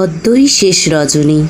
অদ্যই শেষ রজনী।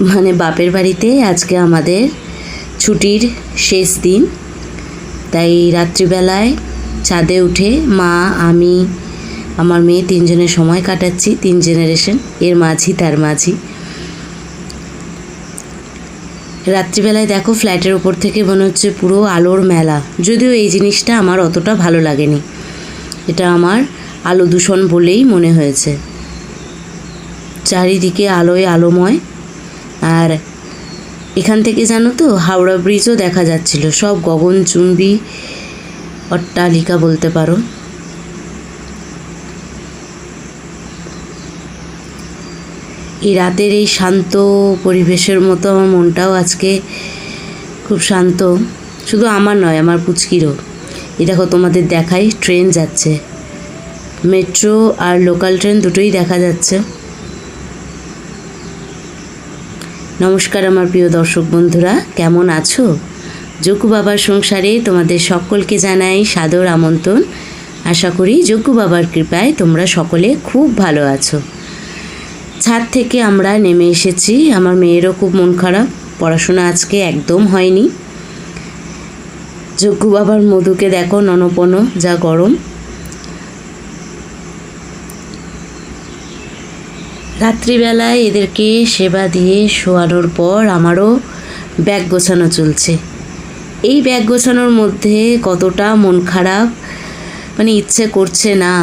মানে বাপের বাড়িতে আজকে আমাদের ছুটির শেষ দিন। তাই রাত্রিবেলায় ছাদে উঠে মা, আমি, আমার মেয়ে তিনজনের সময় কাটাচ্ছি, তিন জেনারেশন এর মাঝি তার মাঝি। রাত্রিবেলায় দেখো ফ্ল্যাটের ওপর থেকে মনে হচ্ছে পুরো আলোর মেলা। যদিও এই জিনিসটা আমার অতটা ভালো লাগেনি। এটা আমার আলো দূষণ বলেই মনে হয়েছে। চারিদিকে আলোয় আলোময়। আর এখান থেকে জানো তো, হাওড়া ব্রিজও দেখা যাচ্ছিল। সব গগনচুম্বী অট্টালিকা বলতে পারো। এই রাতের এই শান্ত পরিবেশের মতো আমার মনটাও আজকে খুব শান্ত। শুধু আমার নয়, আমার পুচকিরও। এই দেখো, তোমাদের দেখাই, ট্রেন যাচ্ছে। মেট্রো আর লোকাল ট্রেন দুটোই দেখা যাচ্ছে। নমস্কার আমার প্রিয় দর্শক বন্ধুরা, কেমন আছো? যোগু বাবার সংসারে তোমাদের সকলকে জানাই সাদর আমন্ত্রণ। আশা করি যোগ্য বাবার কৃপায় তোমরা সকলে খুব ভালো আছো। ছাদ থেকে আমরা নেমে এসেছি, আমার মেয়েরও খুব মন খারাপ, পড়াশোনা আজকে একদম হয়নি। যজ্ঞ বাবার মধুকে দেখো ননপন, যা গরম। রাত্রিবেলায় এদেরকে সেবা দিয়ে শোয়ানোর পর আমারও ব্যাগ গোছানো চলছে। এই ব্যাগ গোছানোর মধ্যে কতটা মন খারাপ মানে ইচ্ছে করছে না।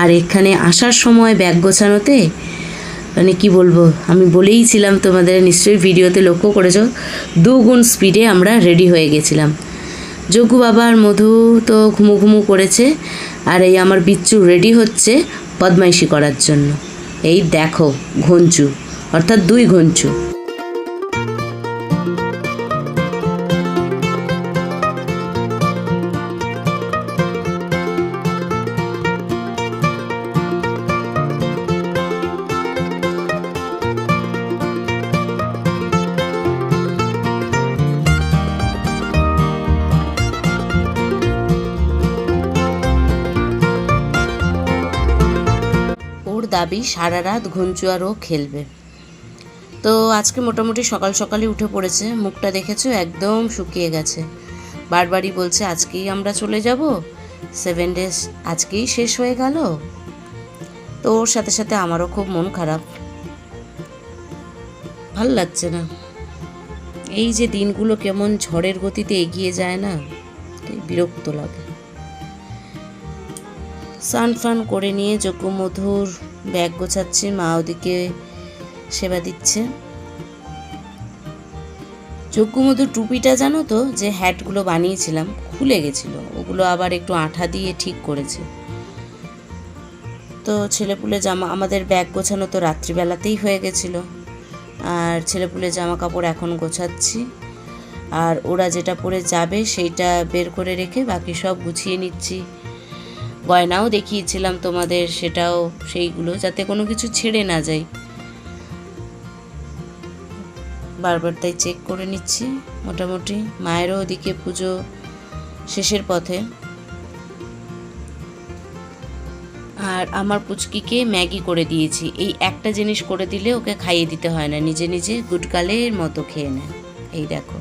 আর এখানে আসার সময় ব্যাগ গোছানোতে মানে কি বলব, আমি বলেইছিলাম তোমাদের, নিশ্চয়ই ভিডিওতে লক্ষ্য করেছ, দুগুণ স্পিডে আমরা রেডি হয়ে গেছিলাম। যোগু বাবার মধু তো ঘুমু ঘুমু করেছে, আর এই আমার বিচ্ছু রেডি হচ্ছে বদমাইশি করার জন্য। এই দেখো ঘঞ্চু অর্থাৎ দুই ঘঞ্চু দাবি সারা রাত ঘঞ্চু আরও খেলবে। তো আজকে মোটামুটি সকাল সকালে উঠে পড়েছে, মুখটা দেখেছ? একদম শুকিয়ে গেছে। বারবারই বলছে, আজকেই আমরা চলে যাব। সেভেন ডেজ আজকেই শেষ হয়ে গেল। তো ওর সাথে সাথে আমারও খুব মন খারাপ। ভালো লাগছে না। এই যে দিনগুলো কেমন ঝড়ের গতিতে এগিয়ে যায় না বিরক্ত লাগে। স্নান ফান করে নিয়ে যজ্ঞমধুর ব্যাগ গোছাচ্ছে, মা ওদিকে সেবা দিচ্ছে। যজ্ঞমধুর টুপিটা জানো তো, যে হ্যাটগুলো বানিয়েছিলাম, খুলে গেছিল। ওগুলো আবার একটু আঠা দিয়ে ঠিক করেছে। তো ছেলেপুলে জামা, আমাদের ব্যাগ গোছানো তো রাত্রিবেলাতেই হয়ে গেছিল। আর ছেলেপুলে জামা কাপড় এখন গোছাচ্ছি। আর ওরা যেটা পরে যাবে, সেইটা বের করে রেখে বাকি সব গুছিয়ে নিচ্ছি। গয়নাও দেখিয়েছিলাম তোমাদের, সেটাও সেইগুলো, যাতে কোনো কিছু ছেড়ে না যায়। বারবার তাই চেক করে নিচ্ছি, মোটামুটি মায়েরও ওদিকে পুজো শেষের পথে। আর আমার পুচকিকে ম্যাগি করে দিয়েছি, এই একটা জিনিস করে দিলে ওকে খাইয়ে দিতে হয় না, নিজে নিজে গুটকালের মতো খেয়ে নেয়। এই দেখো।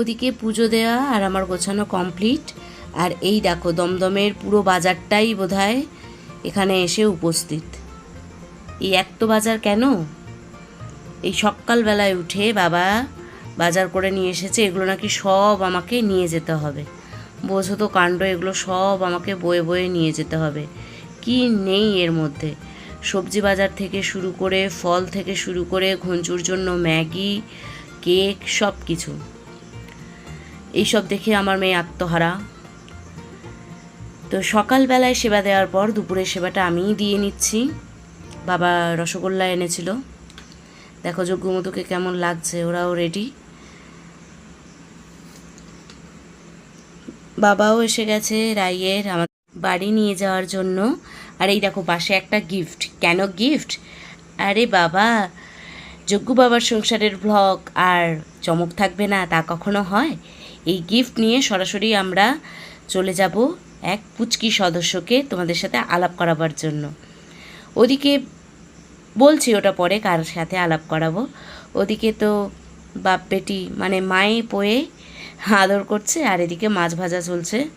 ওদিকে পুজো দেওয়া আর আমার গোছানো কমপ্লিট আর এই দেখো, দমদমের পুরো বাজারটাই বোধহয় এখানে এসে উপস্থিত। এই এক তো বাজার কেন? এই সকালবেলায় উঠে বাবা বাজার করে নিয়ে এসেছে, এগুলো নাকি সব আমাকে নিয়ে যেতে হবে। বোঝো তো কাণ্ড, এগুলো সব আমাকে বয়ে বয়ে নিয়ে যেতে হবে। কি নেই এর মধ্যে? সবজি বাজার থেকে শুরু করে, ফল থেকে শুরু করে, ঘঞ্চুর জন্য ম্যাগি, কেক সব কিছু এইসব দেখে আমার মেয়ে আত্মহারা। তো সকালবেলায় সেবা দেওয়ার পর দুপুরের সেবাটা আমিই দিয়ে নিচ্ছি। বাবা রসগোল্লা এনেছিল। দেখো যজ্ঞমধুকে কেমন লাগছে, ওরাও রেডি বাবাও এসে গেছে রাইয়ের আমার বাড়ি নিয়ে যাওয়ার জন্য। আর এই দেখো পাশে একটা গিফট কেন গিফট আরে বাবা, যজ্ঞ বাবার সংসারের ব্লগ আর চমক থাকবে না তা কখনো হয়? এই গিফট নিয়ে সরাসরি আমরা চলে যাব এক পুচকি সদস্যকে তোমাদের সাথে আলাপ করাবার জন্য। ওদিকে বলছি ওটা পরে কার সাথে আলাপ করাবো। ওদিকে তো বাপ বেটি মানে মায়ে পোয়ে আদর করছে আর এদিকে মাছ ভাজা চলছে।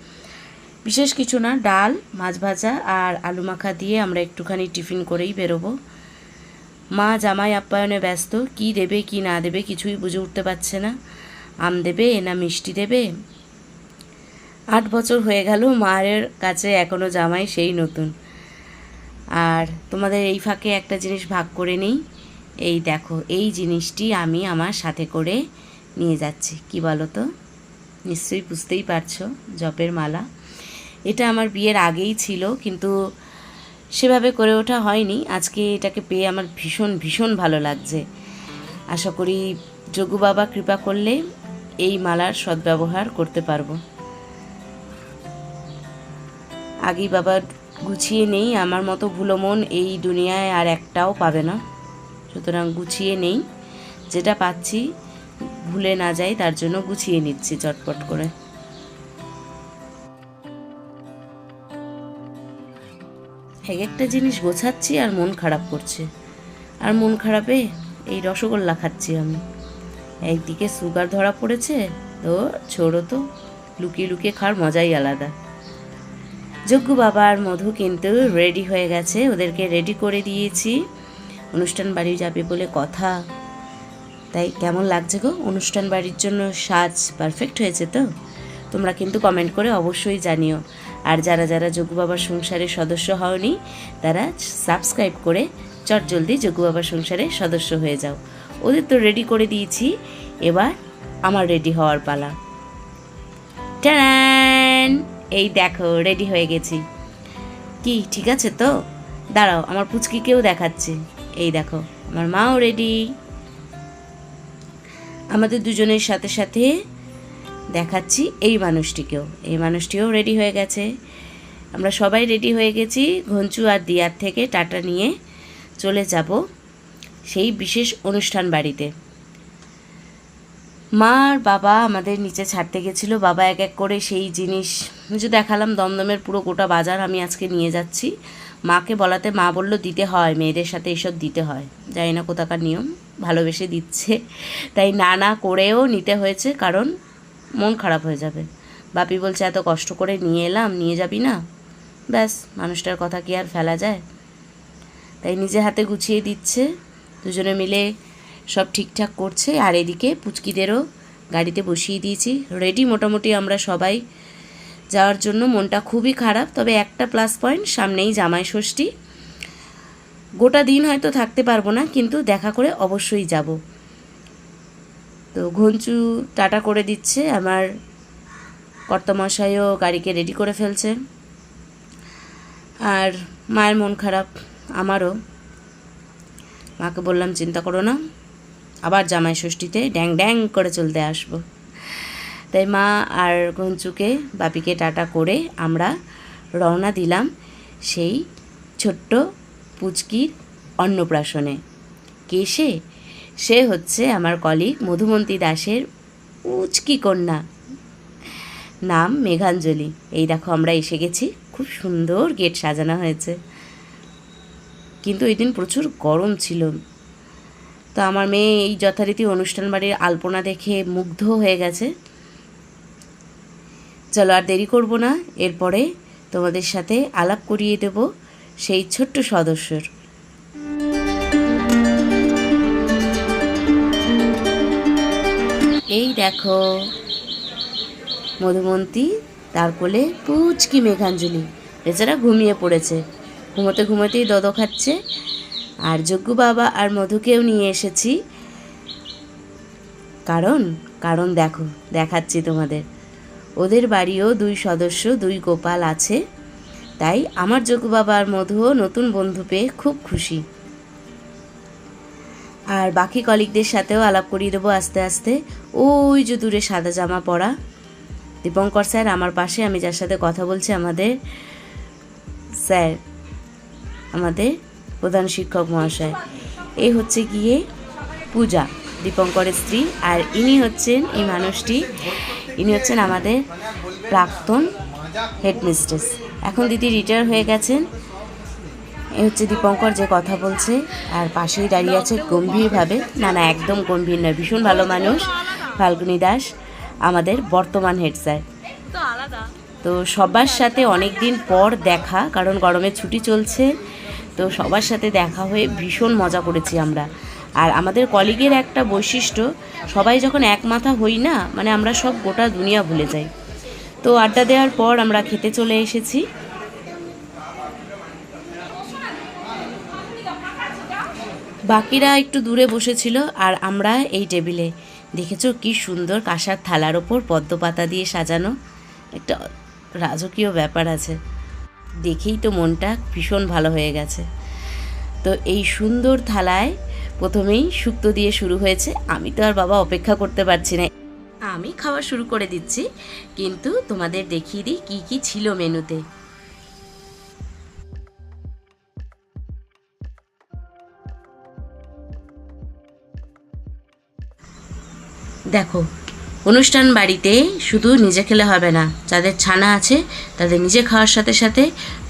বিশেষ কিছু না, ডাল, মাছ ভাজা আর আলু মাখা দিয়ে আমরা একটুখানি টিফিন করেই বেরোবো। মা জামাই আপ্যায়নে ব্যস্ত, কি দেবে, কি না দেবে কিছুই বুঝে উঠতে পারছে না। আম দেবে, না মিষ্টি দেবে? আট বছর হয়ে গেল, মায়ের কাছে এখনও জামাই সেই নতুন। আর তোমাদের এই ফাঁকে একটা জিনিস ভাগ করে নিই। এই দেখো, এই জিনিসটি আমি আমার সাথে করে নিয়ে যাচ্ছি। কি বলো তো নিশ্চয়ই বুঝতেই পারছ, জপের মালা। এটা আমার বিয়ের আগেই ছিল, কিন্তু সেভাবে করে ওঠা হয়নি। আজকে এটাকে পেয়ে আমার ভীষণ ভীষণ ভালো লাগছে। আশা করি যোগু বাবা কৃপা করলে এই মালার সদ্ব্যবহার করতে পারব। আগেই বাবা গুছিয়ে নেই, আমার মতো ভুলো মন এই দুনিয়ায় আর একটাও পাবে না। সুতরাং গুছিয়ে নেই, যেটা পাচ্ছি ভুলে না যাই তার জন্য গুছিয়ে নিচ্ছি চটপট করে। এক একটা জিনিস গোছাচ্ছি আর মন খারাপ করছে। আর মন খারাপে এই রসগোল্লা খাচ্ছি আমি। একদিকে সুগার ধরা পড়েছে তো ছোড়ো তো। লুকিয়ে লুকিয়ে খাওয়ার মজাই আলাদা। যজ্ঞ বাবা আর মধু কিন্তু রেডি হয়ে গেছে, ওদেরকে রেডি করে দিয়েছি। অনুষ্ঠান বাড়ি যাবে বলে কথা। তাই কেমন লাগছে গো? অনুষ্ঠান বাড়ির জন্য সাজ পারফেক্ট হয়েছে তো? তোমরা কিন্তু কমেন্ট করে অবশ্যই জানিও। আর যারা যারা যোগু বাবার সংসারের সদস্য হওনি, তারা সাবস্ক্রাইব করে চট জলদি যোগু বাবার সংসারের সদস্য হয়ে যাও। ওদের তো রেডি করে দিয়েছি। এবার আমার রেডি হওয়ার পালা। টান এই দেখো রেডি হয়ে গেছি। কি, ঠিক আছে তো? দাঁড়াও, আমার পুচকিকেও দেখাচ্ছে। এই দেখো, আমার মাও রেডি আমাদের দুজনের সাথে সাথে দেখাচ্ছি এই মানুষটিকেও। এই মানুষটিও রেডি হয়ে গেছে। আমরা সবাই রেডি হয়ে গেছি। ঘঞ্চু আর দিয়ার থেকে টাটা নিয়ে চলে যাব। সেই বিশেষ অনুষ্ঠান বাড়িতে। মা আর বাবা আমাদের নিচে ছাড়তে গেছিল। বাবা এক এক করে সেই জিনিস যে দেখালাম দমদমের পুরো গোটা বাজার আমি আজকে নিয়ে যাচ্ছি। মাকে বলাতে মা বলল, দিতে হয়, মেয়েদের সাথে এসব দিতে হয়। জানি না কোথাকার নিয়ম, ভালোবেসে দিচ্ছে। তাই না না করেও নিতে হয়েছে, কারণ মন খারাপ হয়ে যাবে। বাপি বলছে, এত কষ্ট করে নিয়ে এলাম, নিয়ে যাবি না? ব্যাস, মানুষটার কথা কি আর ফেলা যায়? তাই নিজে হাতে গুছিয়ে দিচ্ছে। দুজনে মিলে সব ঠিকঠাক করছে, আর এদিকে পুচকিদেরও গাড়িতে বসিয়ে দিয়েছি। রেডি মোটামুটি আমরা সবাই যাওয়ার জন্য। মনটা খুবই খারাপ, তবে একটা প্লাস পয়েন্ট সামনেই জামাই ষষ্ঠী। গোটা দিন হয়তো থাকতে পারব না, কিন্তু দেখা করে অবশ্যই যাব। তো ঘঞ্চু টাটা করে দিচ্ছে, আমার কর্তমশাইও গাড়িকে রেডি করে ফেলছে। আর মায়ের মন খারাপ, আমারও। মাকে বললাম, চিন্তা করো না, আবার জামাই ষষ্ঠীতে ড্যাং ড্যাং করে চলতে আসব। তাই মা আর ঘঞ্চুকে বাপিকে টাটা করে আমরা রওনা দিলাম সেই ছোট্ট পুচকির অন্নপ্রাশনে। কে সে? সে হচ্ছে আমার কলিগ মধুমন্তী দাসের উচকি কন্যা। নাম মেঘাঞ্জলি। এই দেখো, আমরা এসে গেছি। খুব সুন্দর গেট সাজানো হয়েছে। কিন্তু ওই দিন প্রচুর গরম ছিল। তো আমার মেয়ে এই যথারীতি অনুষ্ঠান বাড়ির আলপনা দেখে মুগ্ধ হয়ে গেছে। চলো আর দেরি করব না, এরপরে তোমাদের সাথে আলাপ করিয়ে দেব সেই ছোট্ট সদস্যর। এই দেখো, মধুমন্তী তার কোলে পুচকি মেঘাঞ্জলি, বেচারা ঘুমিয়ে পড়েছে। ঘুমোতে ঘুমোতেই দদ খাচ্ছে। আর যজ্ঞ বাবা আর মধুকেও নিয়ে এসেছি। কারণ কারণ দেখো, দেখাচ্ছি তোমাদের। ওদের বাড়িও দুই সদস্য, দুই গোপাল আছে। তাই আমার যোগ্য বাবা আর মধুও নতুন বন্ধু পেয়ে খুব খুশি। আর বাকি কলিগদের সাথেও আলাপ করিয়ে দেবো আস্তে আস্তে। ওই যে দূরে সাদা জামা পরা। দীপঙ্কর স্যার, আমার পাশে, আমি যার সাথে কথা বলছি আমাদের। স্যার আমাদের প্রধান শিক্ষক মহাশয়। এই হচ্ছে গিয়ে পূজা দীপঙ্করের স্ত্রী আর ইনি হচ্ছেন এই মানুষটি। ইনি হচ্ছেন আমাদের প্রাক্তন হেডমিস্ট্রেস। এখন দিদি রিটায়ার হয়ে গেছেন। এই হচ্ছে দীপঙ্কর যে কথা বলছে আর পাশেই দাঁড়িয়ে আছে গম্ভীরভাবে। না না একদম গম্ভীর নয় ভীষণ ভালো মানুষ ফাল্গুনি দাস আমাদের বর্তমান হেড স্যার। তো সবার সাথে অনেক দিন পর দেখা কারণ গরমের ছুটি চলছে। তো সবার সাথে দেখা হয়ে ভীষণ মজা করেছি আমরা। আর আমাদের কলিগের একটা বৈশিষ্ট্য, সবাই যখন এক মাথা হই না মানে আমরা সব গোটা দুনিয়া ভুলে যাই। তো আড্ডা দেওয়ার পর আমরা খেতে চলে এসেছি। বাকিরা একটু দূরে বসেছিল আর আমরা এই টেবিলে। দেখেছ কি সুন্দর কাঁসার থালার ওপর পদ্ম পাতা দিয়ে সাজানো। একটা রাজকীয় ব্যাপার আছে। দেখেই তো মনটা ভীষণ ভালো হয়ে গেছে। তো এই সুন্দর থালায় প্রথমেই শুক্তো দিয়ে শুরু হয়েছে। আমি তো আর বাবা অপেক্ষা করতে পারছি না। আমি খাওয়া শুরু করে দিচ্ছি, কিন্তু তোমাদের দেখিয়ে দিই কী কী ছিল মেনুতে। দেখো অনুষ্ঠান বাড়িতে শুধু নিজে খেলে হবে না, যাদের ছানা আছে তাদের নিজে খাওয়ার সাথে সাথে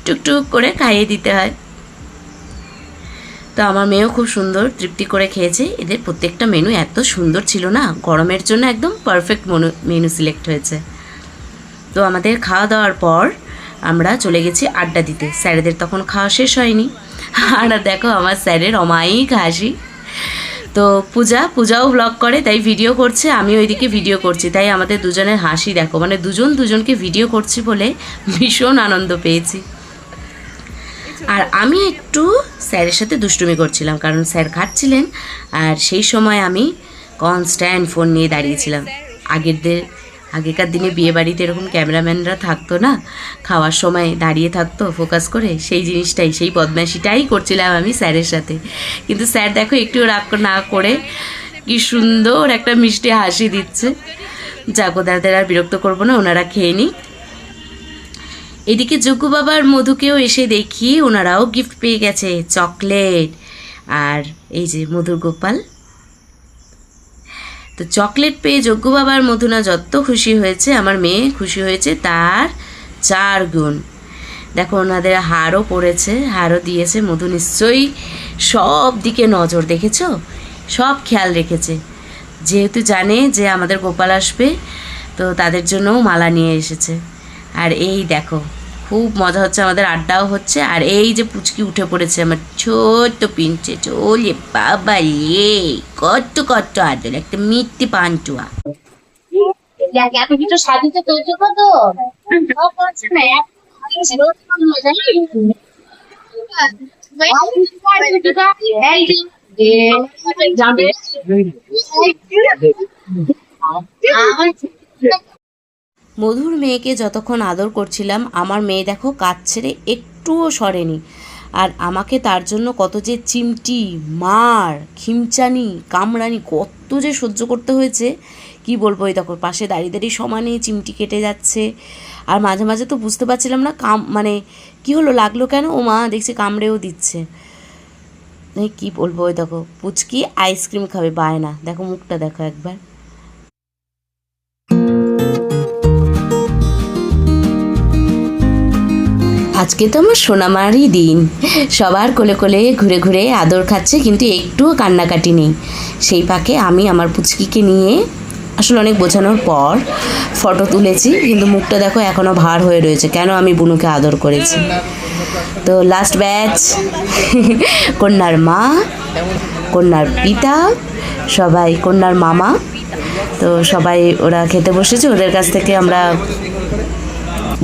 টুকটুক করে খাইয়ে দিতে হয়। তো আমার মেয়েও খুব সুন্দর, তৃপ্তি করে খেয়েছে। এদের প্রত্যেকটা মেনু এত সুন্দর ছিল না, গরমের জন্য একদম পারফেক্ট মেনু মেনু সিলেক্ট হয়েছে। তো আমাদের খাওয়া দাওয়ার পর আমরা চলে গেছি আড্ডা দিতে। স্যারেদের তখন খাওয়া শেষ হয়নি। আর দেখো আমার স্যারের অমায়িক হাসি। তো পূজা, পূজাও ব্লগ করে, তাই ভিডিও করছে আমি ওইদিকে ভিডিও করছি। তাই আমাদের দুজনের হাসি দেখো মানে দুজন দুজনকে ভিডিও করছি বলে ভীষণ আনন্দ পেয়েছি। আর আমি একটু স্যারের সাথে দুষ্টুমি করছিলাম, কারণ স্যার খাচ্ছিলেন আর সেই সময় আমি কনস্ট্যান্ট ফোন নিয়ে দাঁড়িয়েছিলাম। আগেরদের আগেকার দিনে বিয়ে বাড়িতে এরকম ক্যামেরাম্যানরা থাকতো না। খাওয়ার সময় দাঁড়িয়ে থাকতো, ফোকাস করে। সেই জিনিসটাই, সেই বদমাশিটাই করছিলাম আমি স্যারের সাথে। কিন্তু স্যার দেখো একটু রাগ না করে কি সুন্দর একটা মিষ্টি হাসি দিচ্ছে। ওদের আর বিরক্ত করব না, ওনারা খেয়ে নিক। এদিকে যোগ্য বাবার মধুকেও এসে দেখি ওনারাও গিফট পেয়ে গেছে, চকলেট। আর এই যে মধুর গোপাল। তো চকলেট পেয়ে যজ্ঞ বাবার মধুনা যত খুশি হয়েছে, আমার মেয়ে খুশি হয়েছে তার চার গুণ। দেখো, ওনাদের হারও পড়েছে, হারও দিয়েছে, মধু নিশ্চয়ই সব দিকে নজর দেখেছ? সব খেয়াল রেখেছে। যেহেতু জানে যে আমাদের গোপাল আসবে, তো তাদের জন্যও মালা নিয়ে এসেছে। আর এই দেখো খুব মজা হচ্ছে আমাদের আড্ডাও হচ্ছে। আর এই যে পুচকি উঠে পড়েছে আমার ছোট্ট পিঞ্চে চলে বাবা রে কত কত আদর একটা মিথ্যে পান্টুয়া। যাবে। মধুর মেয়েকে যতক্ষণ আদর করছিলাম, আমার মেয়ে দেখো কাজ ছেড়ে একটুও সরেনি। আর আমাকে তার জন্য কত যে চিমটি, মার, খিমচানি, কামড়ানি, কত যে সহ্য করতে হয়েছে, কি বলব এই দেখো, পাশে দাঁড়িয়ে দাঁড়িয়ে সমানে চিমটি কেটে যাচ্ছে। আর মাঝে মাঝে তো বুঝতে পারছিলাম না কাম মানে কি হলো, লাগল কেন? ও মা দেখছি কামড়েও দিচ্ছে। কি বলব ওই দেখো, পুচকি আইসক্রিম খাবে, বায়না। দেখো মুখটা দেখো একবার। আজকে তো আমার সোনামারই দিন। সবার কোলে কোলে ঘুরে ঘুরে আদর খাচ্ছে, কিন্তু একটুও কান্নাকাটি নেই। সেই ফাঁকে আমি আমার পুচকিকে নিয়ে আসলে অনেক বোঝানোর পর ফটো তুলেছি, কিন্তু মুখটা দেখো এখনও ভার হয়ে রয়েছে। কেন আমি বুনুকে আদর করেছি? তো লাস্ট ব্যাচ কন্যার মা, কন্যার পিতা, সবাই কন্যার মামা, তো সবাই ওরা খেতে বসেছে। ওদের কাছ থেকে আমরা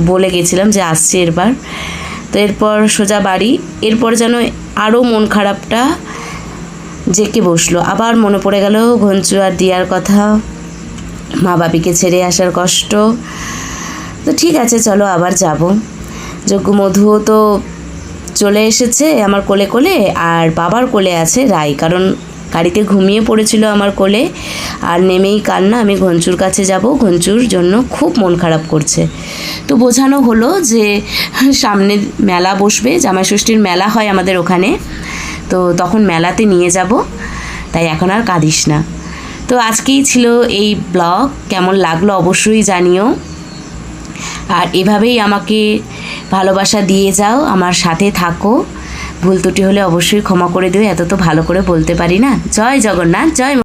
বলে গেছিলাম যে আসছে এরবার। তো এরপর সোজা বাড়ি। এরপর যেন আরও মন খারাপটা জেকে বসল। আবার মনে পড়ে গেল ঘঞ্চু আর দিয়ার কথা। মা বাপিকে ছেড়ে আসার কষ্ট। তো ঠিক আছে, চলো আবার যাব। যজ্ঞ মধুও তো চলে এসেছে আমার কোলে কোলে, আর বাবার কোলে আছে রাই কারণ গাড়িতে ঘুমিয়ে পড়েছিল আমার কোলে। আর নেমেই কান্না আমি ঘঞ্চুর কাছে যাব। ঘঞ্চুর জন্য খুব মন খারাপ করছে। তো বোঝানো হলো যে, সামনে মেলা বসবে। জামাই ষষ্ঠীর মেলা হয় আমাদের ওখানে। তো তখন মেলাতে নিয়ে যাব। তাই এখন আর কাঁদিস না। তো আজকেই ছিল এই ব্লগ। কেমন লাগল অবশ্যই জানিও। আর এভাবেই আমাকে ভালোবাসা দিয়ে যাও। আমার সাথে থাকো। ভুল ত্রুটি হলে অবশ্যই ক্ষমা করে দিও, এত তো ভালো করে বলতে পারি না। জয় জগন্নাথ, জয়